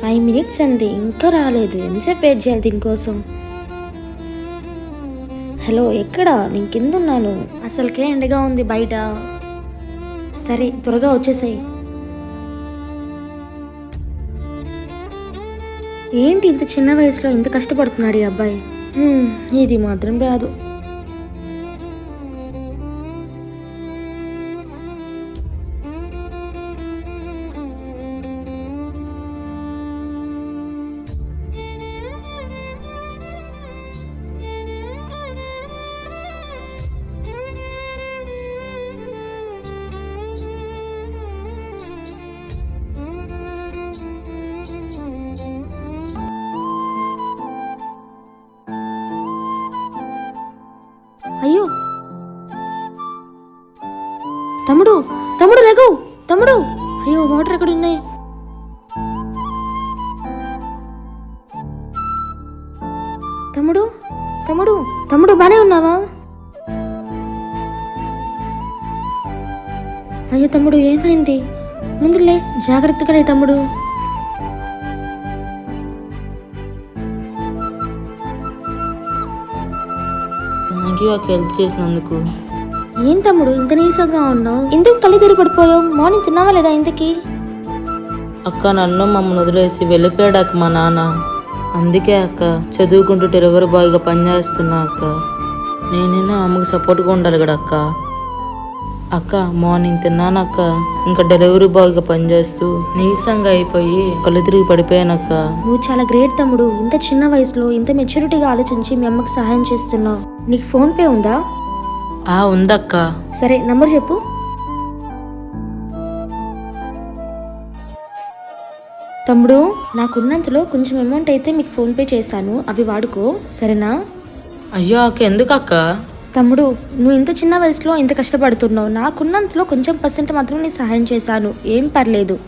Five minutes అంది. ఇంకా రాలేదు. ఎంతసేపు వెయిట్ చేయాలి దీనికోసం? హలో ఎక్కడా? నేను కింద ఉన్నాను అసలుకే ఎండగా ఉంది బయట. సరే త్వరగా వచ్చేసాయి. ఏంటి ఇంత చిన్న వయసులో ఇంత కష్టపడుతున్నాడు ఈ అబ్బాయి? ఇది మాత్రం రాదు. తమ్ముడు తమ్ముడు రఘు తమ్ముడు. అయ్యో వాటర్ ఎక్కడ ఉన్నాయి తమ్ముడు తమ్ముడు తమ్ముడు బానే ఉన్నావా? అయ్యో తమ్ముడు ఏమైంది? ముందులే జాగ్రత్తగా లే తమ్ముడు. థ్యాంక్ యూ హెల్ప్ చేసినందుకు. ఏం తమ్ముడు ఇంత నీరసంగా ఉన్నావు? ఎందుకు కళ్ళు తిరిగి పడిపోయావు? మార్నింగ్ తిన్నావా లేదా ఇంతకీ? అక్క నన్ను మమ్మల్ని వదిలేసి వెళ్ళిపోయాడు అక్క మా నాన్న. అందుకే అక్క చదువుకుంటూ డెలివరీ బాయ్గా పనిచేస్తున్నా అక్క. నేనైనా అమ్మకి సపోర్ట్గా ఉండాలి కదా అక్క. అక్క మార్నింగ్ తిన్నాను అక్క. ఇంకా డెలివరీ బాయ్గా పనిచేస్తూ నీరసంగా అయిపోయి కళ్ళు తిరిగి పడిపోయానక్క నువ్వు చాలా గ్రేట్ తమ్ముడు. ఇంత చిన్న వయసులో ఇంత మెచ్యూరిటీగా ఆలోచించి మీ అమ్మకి సహాయం చేస్తున్నావు. నీకు ఫోన్ పే ఉందా? ఆ ఉందక్క. సరే నంబర్ చెప్పు. తమ్ముడు నాకున్నంతలో కొంచెం అమౌంట్ అయితే మీకు ఫోన్ పే చేశాను. అవి వాడుకో సరేనా? అయ్యో అక్క ఎందుకు అక్క తమ్ముడు నువ్వు ఇంత చిన్న వయసులో ఇంత కష్టపడుతున్నావు. నాకున్నంతలో కొంచెం పర్సెంట్ మాత్రం నీ సహాయం చేశాను. ఏం పర్లేదు.